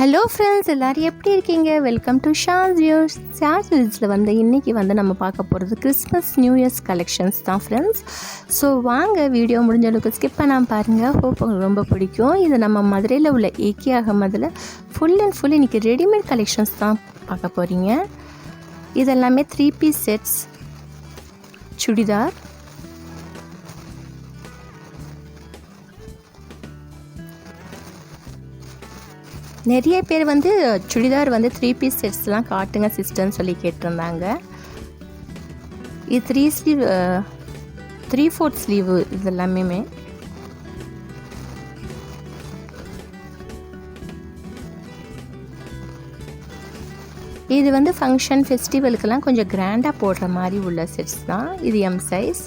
Hello friends எல்லோரும் எப்படி இருக்கீங்க? Welcome to Sha's views Sha's வியூஸில் வந்து இன்றைக்கி வந்து நம்ம பார்க்க போகிறது கிறிஸ்மஸ் நியூ இயர்ஸ் கலெக்ஷன்ஸ் தான் ஃப்ரெண்ட்ஸ் ஸோ வாங்க வீடியோ முடிஞ்ச அளவுக்கு ஸ்கிப் பண்ணாமல் பாருங்கள் ஹோப் உங்களுக்கு ரொம்ப பிடிக்கும். இது நம்ம மதுரையில் உள்ள ஏகே அகமதில் ஃபுல் அண்ட் ஃபுல் இன்றைக்கி ரெடிமேட் கலெக்ஷன்ஸ் தான் பார்க்க போகிறீங்க இதெல்லாமே த்ரீ பீஸ் செட்ஸ் சுடிதார். நிறைய பேர் வந்து சுடிதார் வந்து த்ரீ பீஸ் செட்ஸ்லாம் காட்டுங்க சிஸ்டர்னு சொல்லி கேட்டிருந்தாங்க. இது three sleeve three fourth sleeve இது எல்லாமே இது வந்து ஃபங்க்ஷன் ஃபெஸ்டிவலுக்கெல்லாம் கொஞ்சம் கிராண்டாக போடுற மாதிரி உள்ள செட்ஸ் தான். இது எம் சைஸ்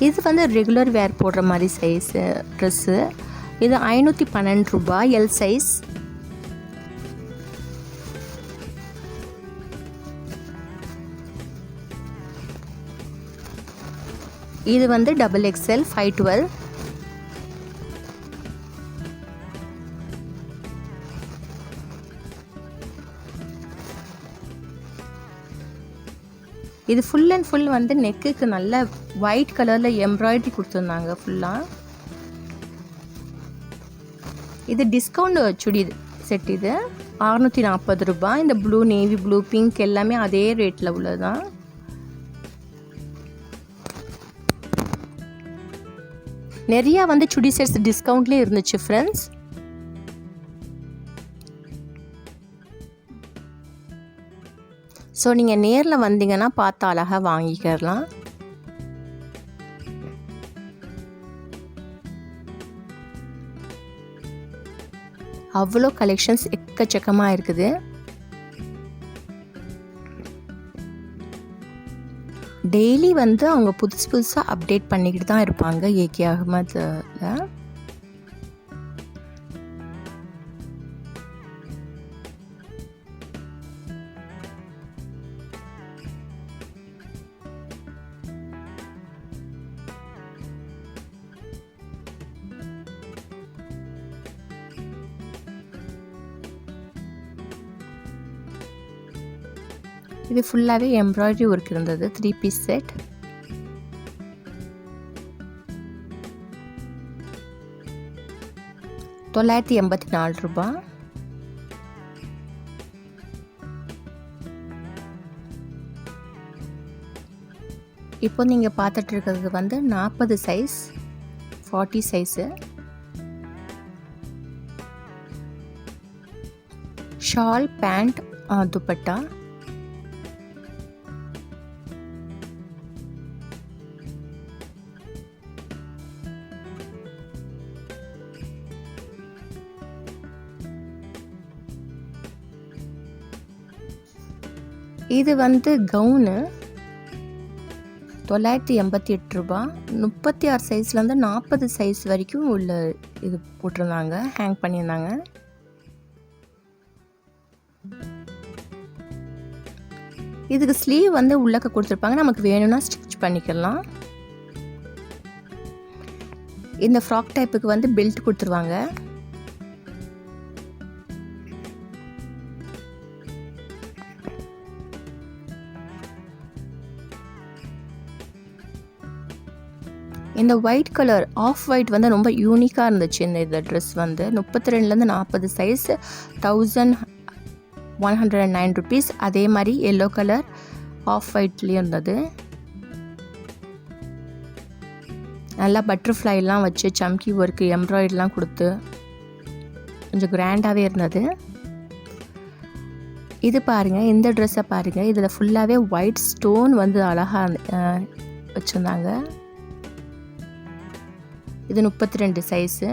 இது வந்து ரெகுலர் வேர் போடுற மாதிரி சைஸு ட்ரெஸ்ஸு இது ஐநூற்றி பன்னெண்டு ரூபாய் எல் சைஸ் இது வந்து டபுள் எக்ஸ்எல் ஃபைவ் டுவெல் இது ஃபுல் அண்ட் ஃபுல் வந்து நெக்குக்கு நல்ல ஒயிட் கலரில் எம்ப்ராய்டரி கொடுத்துருந்தாங்க ஃபுல்லாக இது டிஸ்கவுண்ட் சுடி செட் இது. அறநூற்றி நாற்பது ரூபாய். இந்த ப்ளூ நேவி ப்ளூ பிங்க் எல்லாமே அதே ரேட்டில் உள்ளது? தான் நிறையா வந்து சுடி செட்ஸ் டிஸ்கவுண்ட்லேயே இருந்துச்சு ஃப்ரெண்ட்ஸ் ஸோ நீங்கள் நேரில் வந்தீங்கன்னா பார்த்து அழகாக வாங்கிக்கிறலாம் அவ்வளோ கலெக்ஷன்ஸ் எக்கச்சக்கமாக இருக்குது. டெய்லி வந்து அவங்க புதுசு புதுசாக அப்டேட் பண்ணிக்கிட்டு தான் இருப்பாங்க ஏகே அகமதில். இது ஃபுல்லாகவே எம்ப்ராய்டரி ஒர்க் இருந்தது. த்ரீ பீஸ் செட் தொள்ளாயிரத்தி எண்பத்தி நாலு ரூபா. இப்போ நீங்கள் பார்த்துட்டு இருக்கிறது வந்து நாற்பது size forty size shawl pant dupatta. இது வந்து கவுனு. தொள்ளாயிரத்தி எண்பத்தி எட்டு ரூபா. முப்பத்தி ஆறு சைஸ்லேருந்து நாற்பது சைஸ் வரைக்கும் உள்ள இது போட்டிருந்தாங்க. ஹேங் பண்ணியிருந்தாங்க. இதுக்கு ஸ்லீவ் வந்து உள்ளக்க கொடுத்துருப்பாங்க. நமக்கு வேணும்னா ஸ்டிச் பண்ணிக்கலாம். இந்த ஃப்ராக் டைப்புக்கு வந்து பெல்ட் கொடுத்துருவாங்க. இந்த ஒயிட் கலர் ஆஃப் ஒயிட் வந்து ரொம்ப யூனிக்காக இருந்துச்சு. இந்த இந்த ட்ரெஸ் வந்து முப்பத்தி ரெண்டுலேருந்து நாற்பது size thousand one hundred and nine rupees அதே மாதிரி எல்லோ கலர் ஆஃப் ஒயிட்லேயும் இருந்தது. நல்லா பட்டர்ஃப்ளைலாம் வச்சு சம்கி ஒர்க்கு எம்ப்ராய்டரிலாம் கொடுத்து கொஞ்சம் கிராண்டாகவே இருந்தது. இது பாருங்கள் இந்த ட்ரெஸ்ஸை பாருங்கள் இதில் ஃபுல்லாகவே ஒயிட் ஸ்டோன் வந்து அழகாக வச்சுருந்தாங்க. இது முப்பத்தி ரெண்டு சைஸு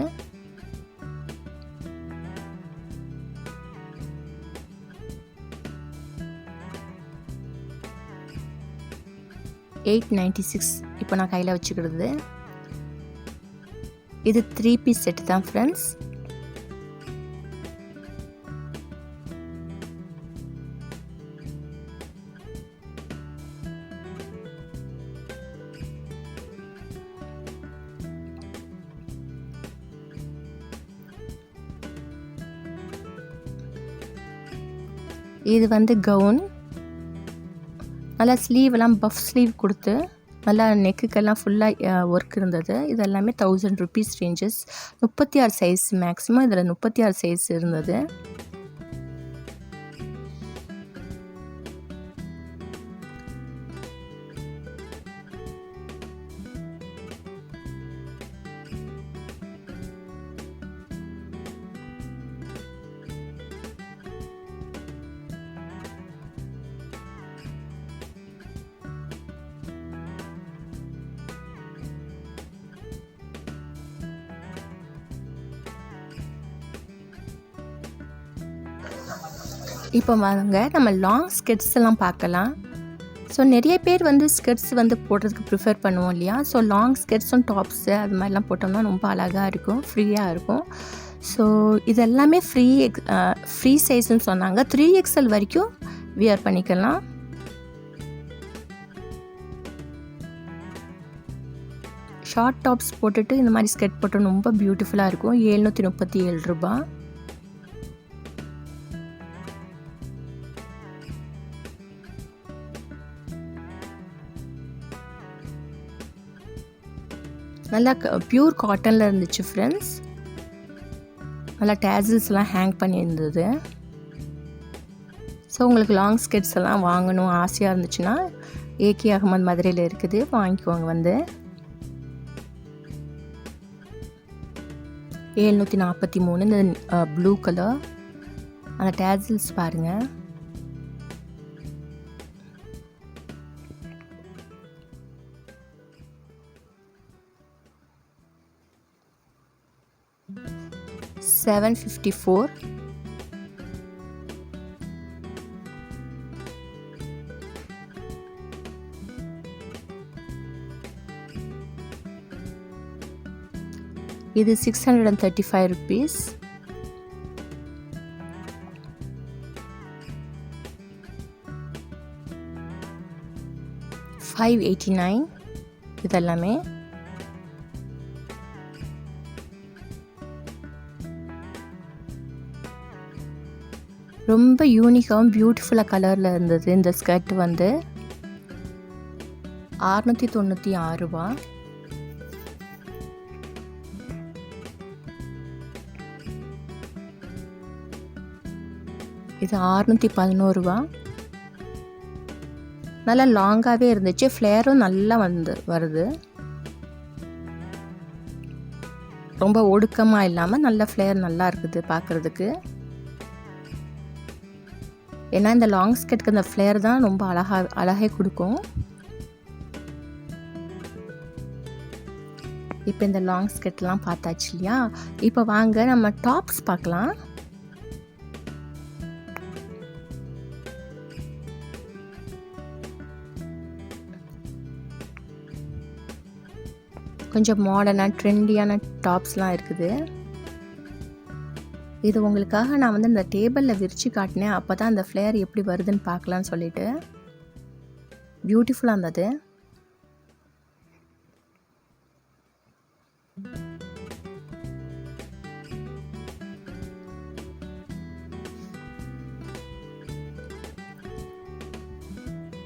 எயிட் நைன்ட்டி சிக்ஸ் இப்போ நான் கையில் வச்சுக்கிறது. இது த்ரீ பீஸ் செட் தான் ஃப்ரெண்ட்ஸ் இது வந்து கவுன் நல்லா ஸ்லீவெல்லாம் பஃப் ஸ்லீவ் கொடுத்து நல்லா நெக்குக்கெல்லாம் ஃபுல்லாக ஒர்க் இருந்தது. இது எல்லாமே தௌசண்ட் ருபீஸ் ரேஞ்சஸ் முப்பத்தி ஆறு சைஸ் மேக்ஸிமம் இதில் முப்பத்தி ஆறு சைஸ் இருந்தது. இப்போ வாங்க நம்ம லாங் ஸ்கெட்ஸ் எல்லாம் பார்க்கலாம். ஸோ நிறைய பேர் வந்து ஸ்கெட்ஸ் வந்து போடுறதுக்கு ப்ரிஃபர் பண்ணுவோம் இல்லையா? ஸோ லாங் ஸ்கெட்ஸும் டாப்ஸு அது மாதிரிலாம் போட்டோம்னா ரொம்ப அழகாக இருக்கும் ஃப்ரீயாக இருக்கும். ஸோ இதெல்லாமே ஃப்ரீ எக்ஸ் ஃப்ரீ சைஸ்ன்னு சொன்னாங்க. த்ரீ எக்ஸ்எல் வரைக்கும் வியர் பண்ணிக்கலாம். ஷார்ட் டாப்ஸ் போட்டுட்டு இந்த மாதிரி ஸ்கெட் போட்டோம் ரொம்ப பியூட்டிஃபுல்லாக இருக்கும். ஏழ்நூற்றி முப்பத்தி ஏழு ரூபாய். நல்லா ப்யூர் காட்டனில் இருந்துச்சு ஃப்ரெண்ட்ஸ் நல்லா டேசல்ஸ்லாம் ஹேங் பண்ணியிருந்தது. ஸோ உங்களுக்கு லாங் ஸ்கெட்ஸ் எல்லாம் வாங்கணும் ஆசையாக இருந்துச்சுன்னா ஏகே அகமது மதுரையில் இருக்குது. வாங்கிக்குவாங்க வந்து. ஏழ்நூற்றி நாற்பத்தி மூணு இந்த ப்ளூ கலர் அந்த டேசல்ஸ் பாருங்கள் செவன் ஃபிஃப்டி ஃபோர் இது six hundred and thirty five rupees five eighty nine இதெல்லாமே. ரொம்ப யூனிக்காகவும் பியூட்டிஃபுல்லாக கலரில் இருந்தது இந்த ஸ்கர்ட் வந்து. அறுநூற்றி தொண்ணூற்றி ஆறுரூவா இது அறுநூற்றி பதினோருவா நல்லா லாங்காகவே இருந்துச்சு. ஃப்ளேரும் நல்லா வந்து வருது. ரொம்ப ஒடுக்கமாக இல்லாமல் நல்ல ஃப்ளேர் நல்லா இருக்குது பார்க்குறதுக்கு ஏன்னா இந்த லாங் ஸ்கர்ட்க்கு அந்த ஃப்ளேர் தான் ரொம்ப அழகாக அழகே கொடுக்கும். இப்போ இந்த லாங் ஸ்கர்ட்லாம் பார்த்தாச்சு இல்லையா? இப்போ வாங்க நம்ம டாப்ஸ் பார்க்கலாம். கொஞ்சம் மாடர்னாக ட்ரெண்டியான டாப்ஸ்லாம் இருக்குது. இது உங்களுக்காக நான் வந்து இந்த டேபிளில் விரித்து காட்டினேன். அப்போ தான் அந்த ஃப்ளேயர் எப்படி வருதுன்னு பார்க்கலான்னு சொல்லிட்டு. பியூட்டிஃபுல்லாக இருந்தது.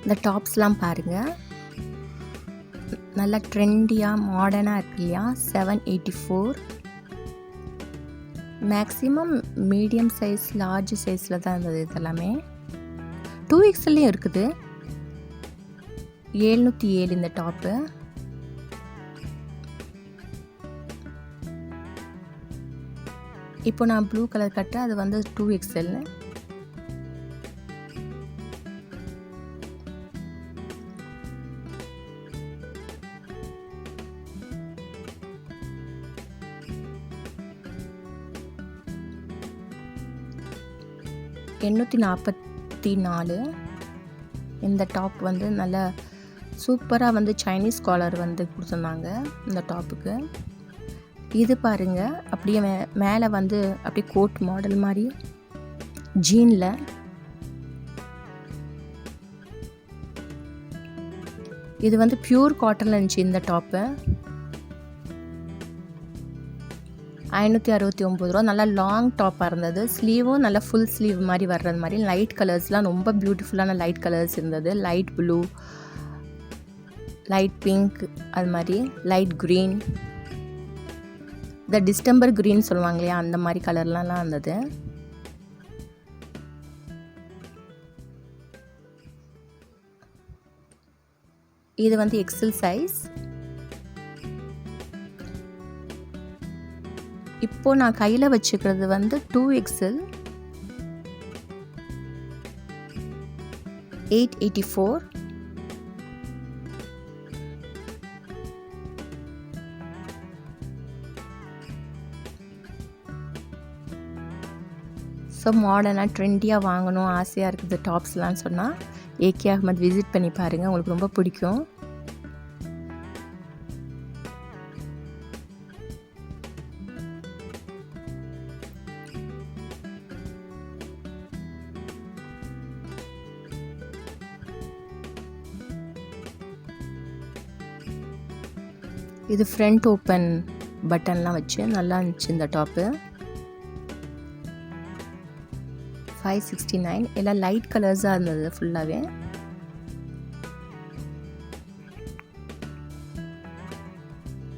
இந்த டாப்ஸ்லாம் பாருங்கள் நல்லா ட்ரெண்டியாக மாடர்னாக இருக்கு இல்லையா? Seven eighty four maximum medium size large சைஸில் தான் இருந்தது இதெல்லாமே. டூ எக்ஸ்எல்லையும் இருக்குது. ஏழ்நூற்றி ஏழு இந்த டாப்பு இப்போ நான் ப்ளூ கலர் கட்டேன் அது வந்து டூ எக்ஸ்எல்லு எண்ணூற்றி நாற்பத்தி நாலு. இந்த டாப் வந்து நல்ல சூப்பராக வந்து சைனீஸ் காலர் வந்து கொடுத்துருந்தாங்க இந்த டாப்புக்கு. இது பாருங்க அப்படியே மே மேலே வந்து அப்படியே கோட் மாடல் மாதிரி ஜீனில் இது வந்து பியூர் காட்டனில் இருந்துச்சு இந்த டாப்பு. ஐநூற்றி அறுபத்தி ஒம்பது ரூபா. நல்லா லாங் டாப்பாக இருந்தது. ஸ்லீவும் நல்லா ஃபுல் ஸ்லீவ் மாதிரி வர்றது மாதிரி. லைட் கலர்ஸ்லாம் ரொம்ப பியூட்டிஃபுல்லான லைட் கலர்ஸ் இருந்தது. லைட் ப்ளூ லைட் பிங்க் அது மாதிரி லைட் க்ரீன் இந்த டிஸ்டம்பர் க்ரீன் சொல்லுவாங்க இல்லையா அந்த மாதிரி கலர்லாம் இருந்தது. இது வந்து எக்ஸல் சைஸ் இப்போ நான் கையில் வச்சுக்கிறது வந்து two XL eight eighty four so மாடர்னாக ட்ரெண்டியாக வாங்கணும் ஆசையாக இருக்குது டாப்ஸ்லாம் சொன்னால் ஏகே அகமத் விசிட் பண்ணி பாருங்கள் உங்களுக்கு ரொம்ப பிடிக்கும். இது ஃப்ரண்ட் ஓப்பன் பட்டன்லாம் வச்சு நல்லா இருந்துச்சு இந்த டாப்பு ஃபைவ் சிக்ஸ்டி நைன் எல்லாம் லைட் கலர்ஸாக இருந்தது ஃபுல்லாகவே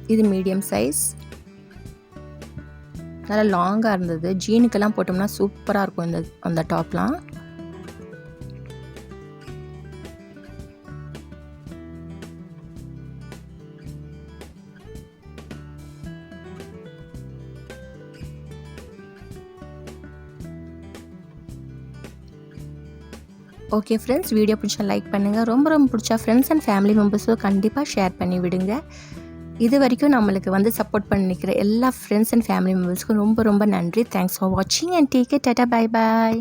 இது மீடியம் சைஸ் நல்லா லாங்காக இருந்தது. ஜீனுக்கெல்லாம் போட்டோம்னா சூப்பராக இருக்கும் இந்த அந்த டாப்லாம் ஓகே ஃப்ரெண்ட்ஸ் வீடியோ பிடிச்சா லைக் பண்ணுங்கள் ரொம்ப ரொம்ப பிடிச்சா ஃப்ரெண்ட்ஸ் அண்ட் ஃபேமிலி மெம்பர்ஸும் கண்டிப்பாக ஷேர் பண்ணி விடுங்க. இது வரைக்கும் நம்மளுக்கு வந்து சப்போர்ட் பண்ணிக்கிற எல்லா ஃப்ரெண்ட்ஸ் அண்ட் ஃபேமிலி மெம்பர்ஸ்க்கும் ரொம்ப ரொம்ப நன்றி. தேங்க்ஸ் ஃபார் வாட்சிங் and take care tata bye bye